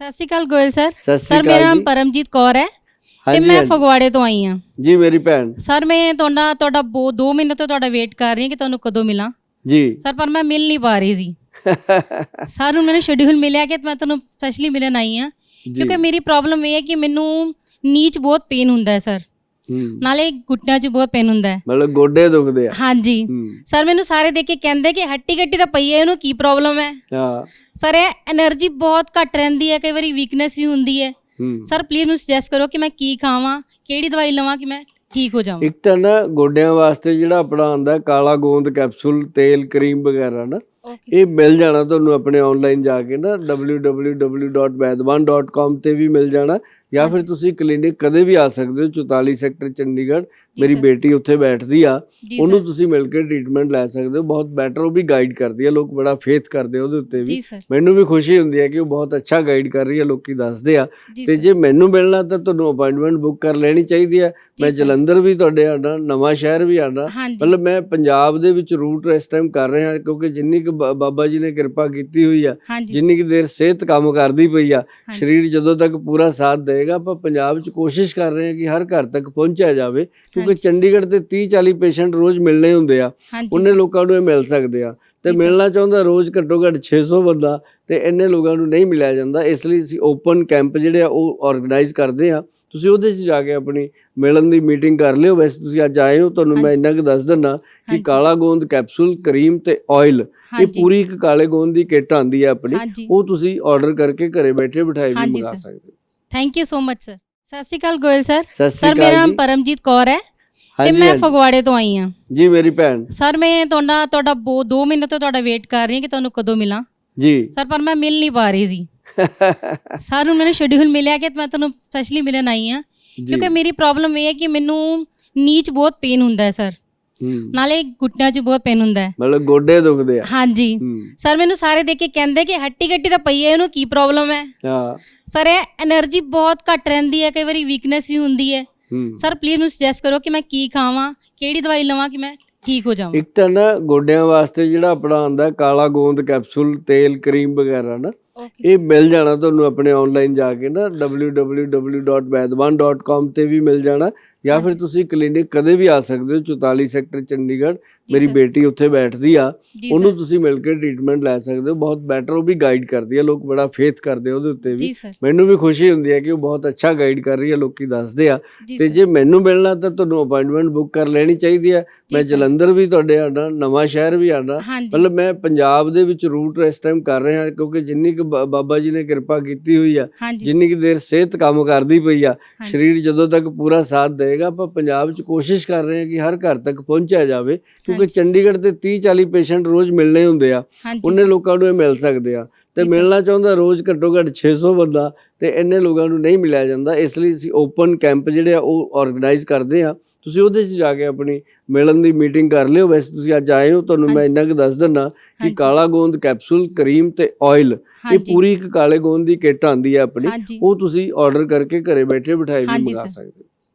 ਸਤਿ ਸ਼੍ਰੀ ਅਕਾਲ ਗੋਇਲ ਸਰ। ਸਰ ਮੇਰਾ ਨਾਮ ਪਰਮਜੀਤ ਕੌਰ ਹੈ ਤੇ ਮੈਂ। ਫਗਵਾੜੇ ਤੋਂ ਆਈ ਹਾਂ। ਜੀ ਮੇਰੀ ਭੈਣ। ਸਰ ਮੈਂ ਤੁਹਾਡਾ ਤੁਹਾਡਾ 2 ਮਹੀਨੇ ਤੋਂ ਤੁਹਾਡਾ ਵੇਟ ਕਰ ਰਹੀ ਹਾਂ ਕਿ ਤੁਹਾਨੂੰ ਕਦੋਂ ਮਿਲਾਂ। ਜੀ। ਸਰ ਪਰ ਮੈਂ ਮਿਲ ਨਹੀਂ ਪਾ ਰਹੀ ਸੀ। ਸਰ ਹੁਣ ਮੈਨੂੰ ਸ਼ਡਿਊਲ ਮਿਲਿਆ ਕਿ ਮੈਂ ਤੁਹਾਨੂੰ ਸਪੈਸ਼ਲੀ ਮਿਲਣ ਆਈ ਹਾਂ। ਕਿਉਂਕਿ ਮੇਰੀ ਪ੍ਰੋਬਲਮ ਇਹ ਹੈ ਕਿ ਮੈਨੂੰ ਨੀਚ ਬਹੁਤ ਪੇਨ ਹੁੰਦਾ ਹੈ ਸਰ। ਨਾਲੇ ਘੁੱਟਿਆਂ 'ਚ ਬਹੁਤ ਪੇਨ ਹੁੰਦਾ ਹੈ। ਮਤਲਬ ਗੋਡੇ ਦੁਖਦੇ ਆ। ਹਾਂਜੀ। ਸਰ ਮੈਨੂੰ ਸਾਰੇ ਦੇਖ ਕੇ ਕਹਿੰਦੇ ਕਿ ਹੱਟੀ ਗੱਟੀ ਤਾਂ ਪਈ ਹੈ ਇਹਨੂੰ ਕੀ ਪ੍ਰੋਬਲਮ ਹੈ? ਹਾਂ। ਸਰ ਇਹ એનર્ਜੀ ਬਹੁਤ ਘੱਟ ਰਹਿੰਦੀ ਹੈ ਕਈ ਵਾਰੀ ਵੀਕਨੈਸ ਵੀ ਹੁੰਦੀ ਹੈ। ਸਰ ਪਲੀਜ਼ ਮੈਨੂੰ ਸੁਜੈਸਟ ਕਰੋ ਕਿ ਮੈਂ ਕੀ ਖਾਵਾਂ ਕਿਹੜੀ ਦਵਾਈ ਲਵਾਂ ਕਿ ਮੈਂ ਠੀਕ ਹੋ ਜਾਵਾਂ। ਇੱਕ ਤਾਂ ਨਾ ਗੋਡਿਆਂ ਵਾਸਤੇ ਜਿਹੜਾ ਆਪਣਾ ਆਂਦਾ ਕਾਲਾ ਗੋਂਦ ਕੈਪਸੂਲ ਤੇਲ ਕਰੀਮ ਵਗੈਰਾ ਨਾ ਇਹ ਮਿਲ ਜਾਣਾ ਤੁਹਾਨੂੰ ਆਪਣੇ ਆਨਲਾਈਨ ਜਾ ਕੇ ਨਾ www.baidwan.com ਤੇ ਵੀ ਮਿਲ ਜਾਣਾ। ਜਾਂ ਫਿਰ। ਤੁਸੀਂ ਕਲੀਨਿਕ ਕਦੇ ਵੀ ਆ ਸਕਦੇ ਹੋ 44 ਸੈਕਟਰ ਚੰਡੀਗੜ੍ਹ ਮੇਰੀ। ਬੇਟੀ ਉੱਥੇ ਬੈਠਦੀ ਆ ਉਹਨੂੰ ਤੁਸੀਂ ਮਿਲ ਕੇ ਟ੍ਰੀਟਮੈਂਟ ਲੈ ਸਕਦੇ ਹੋ ਬਹੁਤ ਬੈਟਰ ਉਹ ਵੀ ਗਾਈਡ ਕਰਦੀ ਹੈ ਲੋਕ ਬੜਾ ਫੇਥ ਕਰਦੇ ਆ ਉਹਦੇ ਉੱਤੇ ਵੀ ਮੈਨੂੰ ਵੀ ਖੁਸ਼ੀ ਹੁੰਦੀ ਹੈ ਕਿ ਉਹ ਬਹੁਤ ਅੱਛਾ ਗਾਈਡ ਕਰ ਰਹੀ ਹੈ ਲੋਕੀ ਦੱਸਦੇ ਆ ਤੇ ਜੇ ਮੈਨੂੰ ਮਿਲਣਾ ਤਾਂ ਤੁਹਾਨੂੰ ਅਪਾਇੰਟਮੈਂਟ ਬੁੱਕ ਕਰ ਲੈਣੀ ਚਾਹੀਦੀ ਹੈ ਮੈਂ। ਜਲੰਧਰ ਵੀ ਤੁਹਾਡੇ ਆਣਾ ਨਵਾਂ ਸ਼ਹਿਰ ਵੀ ਆਣਾ ਮਤਲਬ ਮੈਂ ਪੰਜਾਬ ਦੇ ਵਿੱਚ ਰੂਟ ਇਸ ਟਾਈਮ ਕਰ ਰਿਹਾ ਕਿਉਂਕਿ ਜਿੰਨੀ ਕੁ ਬਾਬਾ ਜੀ ਨੇ ਕਿਰਪਾ ਕੀਤੀ ਹੋਈ ਆ ਜਿੰਨੀ ਕੁ ਦੇਰ ਸਿਹਤ ਕੰਮ ਕਰਦੀ ਪਈ ਆ। ਸਰੀਰ ਜਦੋਂ ਤੱਕ ਪੂਰਾ ਸਾਥ ਦੇਗਾ ਆਪਾਂ ਪੰਜਾਬ 'ਚ ਕੋਸ਼ਿਸ਼ ਕਰ ਰਹੇ ਹਾਂ ਕਿ ਹਰ ਘਰ ਤੱਕ ਪਹੁੰਚਿਆ ਜਾਵੇ ਕਿਉਂਕਿ। ਚੰਡੀਗੜ੍ਹ ਤੇ 30 40 ਪੇਸ਼ੈਂਟ ਰੋਜ਼ ਮਿਲਣੇ ਹੁੰਦੇ ਆ ਉਹਨੇ ਲੋਕਾਂ ਨੂੰ ਇਹ ਮਿਲ ਸਕਦੇ ਆ ਤੇ। ਮਿਲਣਾ ਚਾਹੁੰਦਾ ਰੋਜ਼ ਘੱਟੋ ਘੱਟ 600 ਬੰਦਾ ਤੇ ਇੰਨੇ ਲੋਕਾਂ ਨੂੰ ਨਹੀਂ ਮਿਲਿਆ ਜਾਂਦਾ ਇਸ ਲਈ ਅਸੀਂ ਓਪਨ ਕੈਂਪ ਜਿਹੜੇ ਆ ਉਹ ਆਰਗੇਨਾਈਜ਼ ਕਰਦੇ ਆ ਤੁਸੀਂ ਉਹਦੇ 'ਚ ਜਾ ਕੇ ਆਪਣੀ ਮਿਲਣ ਦੀ ਮੀਟਿੰਗ ਕਰ ਲਿਓ ਵੈਸੇ ਤੁਸੀਂ ਅੱਜ ਆਏ ਹੋ ਤੁਹਾਨੂੰ ਮੈਂ। ਇੰਨਾ ਕੁ ਦੱਸ ਦਿੰਨਾ ਕਿ। ਕਾਲਾ ਗੋਂਦ ਕੈਪਸੂਲ ਕਰੀਮ ਤੇ ਆਇਲ ਇਹ ਪੂਰੀ ਇੱਕ ਕਾਲੇ ਗੋਂਦ ਦੀ ਕਿੱਟ ਆਂਦੀ ਹੈ ਆਪਣੀ ਉਹ ਤੁਸੀਂ ਆਰਡਰ ਕਰਕੇ ਘਰੇ ਬੈਠੇ ਬਿਠਾਏ ਵੀ ਮੰਗਾ। ਸਕਦੇ ਹੋ thank you so much sir ਸਤਿ ਸ਼੍ਰੀ ਅਕਾਲ ਗੋਇਲ ਸਰ। ਸਰ ਮੇਰਾ ਨਾਮ ਪਰਮਜੀਤ ਕੌਰ ਹੈ ਤੇ ਮੈਂ। ਫਗਵਾੜੇ ਤੋਂ ਆਈ ਹਾਂ। ਜੀ ਮੇਰੀ ਭੈਣ। ਸਰ ਮੈਂ ਤੁਹਾਡਾ ਤੁਹਾਡਾ 2 ਮਹੀਨੇ ਤੋਂ ਤੁਹਾਡਾ ਵੇਟ ਕਰ ਰਹੀ ਹਾਂ ਕਿ ਤੁਹਾਨੂੰ ਕਦੋਂ ਮਿਲਾਂ। ਜੀ। ਸਰ ਪਰ ਮੈਂ ਮਿਲ ਨਹੀਂ ਪਾ ਰਹੀ ਸੀ। ਸਰ ਹੁਣ ਮੈਨੂੰ ਸ਼ਡਿਊਲ ਮਿਲਿਆ ਕਿ ਮੈਂ ਤੁਹਾਨੂੰ ਸਪੈਸ਼ਲੀ ਮਿਲਣ ਆਈ ਹਾਂ। ਕਿਉਂਕਿ ਮੇਰੀ ਪ੍ਰੋਬਲਮ ਇਹ ਹੈ ਕਿ ਮੈਨੂੰ ਨੀਚ ਬਹੁਤ ਪੇਨ ਹੁੰਦਾ ਹੈ ਸਰ। ਨਾਲੇ ਘੁੱਟਿਆਂ 'ਚ ਬਹੁਤ ਪੇਨ ਹੁੰਦਾ ਹੈ। ਮਤਲਬ ਗੋਡੇ ਦੁਖਦੇ ਆ। ਹਾਂਜੀ। ਸਰ ਮੈਨੂੰ ਸਾਰੇ ਦੇਖ ਕੇ ਕਹਿੰਦੇ ਕਿ ਹੱਟੀ ਗੱਟੀ ਤਾਂ ਪਈ ਹੈ ਇਹਨੂੰ ਕੀ ਪ੍ਰੋਬਲਮ ਹੈ? ਹਾਂ। ਸਰ ਇਹ એનર્ਜੀ ਬਹੁਤ ਘੱਟ ਰਹਿੰਦੀ ਹੈ ਕਈ ਵਾਰੀ ਵੀਕਨੈਸ ਵੀ ਹੁੰਦੀ ਹੈ। ਸਰ ਪਲੀਜ਼ ਮੈਨੂੰ ਸੁਜੈਸਟ ਕਰੋ ਕਿ ਮੈਂ ਕੀ ਖਾਵਾਂ ਕਿਹੜੀ ਦਵਾਈ ਲਵਾਂ ਕਿ ਮੈਂ ਠੀਕ ਹੋ ਜਾਵਾਂ। ਇੱਕ ਤਾਂ ਨਾ ਗੋਡਿਆਂ ਵਾਸਤੇ ਜਿਹੜਾ ਆਪਣਾ ਆਂਦਾ ਕਾਲਾ ਗੋਂਦ ਕੈਪਸੂਲ ਤੇਲ ਕਰੀਮ ਵਗੈਰਾ ਨਾ ਇਹ ਮਿਲ ਜਾਣਾ ਤੁਹਾਨੂੰ ਆਪਣੇ ਆਨਲਾਈਨ ਜਾ ਕੇ ਨਾ www.baidwan.com ਤੇ ਵੀ ਮਿਲ ਜਾਣਾ। ਜਾਂ ਫਿਰ। ਤੁਸੀਂ ਕਲੀਨਿਕ ਕਦੇ ਵੀ ਆ ਸਕਦੇ ਹੋ 44 ਸੈਕਟਰ ਚੰਡੀਗੜ੍ਹ ਮੇਰੀ। ਬੇਟੀ ਉੱਥੇ ਬੈਠਦੀ ਆ ਉਹਨੂੰ ਤੁਸੀਂ ਮਿਲ ਕੇ ਟ੍ਰੀਟਮੈਂਟ ਲੈ ਸਕਦੇ ਹੋ ਬਹੁਤ ਬੈਟਰ ਉਹ ਵੀ ਗਾਈਡ ਕਰਦੀ ਹੈ ਲੋਕ ਬੜਾ ਫੇਥ ਕਰਦੇ ਆ ਉਹਦੇ ਉੱਤੇ ਵੀ ਮੈਨੂੰ ਵੀ ਖੁਸ਼ੀ ਹੁੰਦੀ ਹੈ ਕਿ ਉਹ ਬਹੁਤ ਅੱਛਾ ਗਾਈਡ ਕਰ ਰਹੀ ਹੈ ਲੋਕੀ ਦੱਸਦੇ ਆ ਤੇ ਜੇ ਮੈਨੂੰ ਮਿਲਣਾ ਤਾਂ ਤੁਹਾਨੂੰ ਅਪਾਇੰਟਮੈਂਟ ਬੁੱਕ ਕਰ ਲੈਣੀ ਚਾਹੀਦੀ ਜੀ ਮੈਂ। ਜਲੰਧਰ ਵੀ ਤੁਹਾਡੇ ਆਣਾ ਨਵਾਂ ਸ਼ਹਿਰ ਵੀ ਆਣਾ ਮਤਲਬ ਮੈਂ ਪੰਜਾਬ ਦੇ ਵਿੱਚ ਰੂਟ ਇਸ ਟਾਈਮ ਕਰ ਰਿਹਾ ਕਿਉਂਕਿ ਜਿੰਨੀ ਕੁ ਬਾਬਾ ਜੀ ਨੇ ਕਿਰਪਾ ਕੀਤੀ ਹੋਈ ਆ ਜਿੰਨੀ ਕੁ ਦੇਰ ਸਿਹਤ ਕੰਮ ਕਰਦੀ ਪਈ ਆ। ਸਰੀਰ ਜਦੋਂ ਤੱਕ ਪੂਰਾ ਸਾਥ ਦੇਗਾ ਆਪਾਂ ਪੰਜਾਬ 'ਚ ਕੋਸ਼ਿਸ਼ ਕਰ ਰਹੇ ਹਾਂ ਕਿ ਹਰ ਘਰ ਤੱਕ ਪਹੁੰਚਿਆ ਜਾਵੇ ਕਿਉਂਕਿ। ਚੰਡੀਗੜ੍ਹ ਤੇ 30 40 ਪੇਸ਼ੈਂਟ ਰੋਜ਼ ਮਿਲਣੇ ਹੁੰਦੇ ਆ ਉਹਨੇ ਲੋਕਾਂ ਨੂੰ ਇਹ ਮਿਲ ਸਕਦੇ ਆ ਤੇ। ਮਿਲਣਾ ਚਾਹੁੰਦਾ ਰੋਜ਼ ਘੱਟੋ ਘੱਟ 600 ਬੰਦਾ ਤੇ ਇੰਨੇ ਲੋਕਾਂ ਨੂੰ ਨਹੀਂ ਮਿਲਿਆ ਜਾਂਦਾ ਇਸ ਲਈ ਅਸੀਂ ਓਪਨ ਕੈਂਪ ਜਿਹੜੇ ਆ ਉਹ ਆਰਗੇਨਾਈਜ਼ ਕਰਦੇ ਆ ਤੁਸੀਂ ਉਹਦੇ 'ਚ ਜਾ ਕੇ ਆਪਣੀ ਮਿਲਣ ਦੀ ਮੀਟਿੰਗ ਕਰ ਲਿਓ ਵੈਸੇ ਤੁਸੀਂ ਅੱਜ ਆਏ ਹੋ ਤੁਹਾਨੂੰ ਮੈਂ। ਇੰਨਾ ਕੁ ਦੱਸ ਦਿੰਨਾ ਕਿ। ਕਾਲਾ ਗੋਂਦ ਕੈਪਸੂਲ ਕਰੀਮ ਤੇ ਆਇਲ ਇਹ ਪੂਰੀ ਇੱਕ ਕਾਲੇ ਗੋਂਦ ਦੀ ਕਿੱਟ ਆਂਦੀ ਹੈ ਆਪਣੀ ਉਹ ਤੁਸੀਂ ਆਰਡਰ ਕਰਕੇ ਘਰੇ ਬੈਠੇ ਬਿਠਾਏ ਵੀ ਮੰਗਾ। ਸਕਦੇ ਹੋ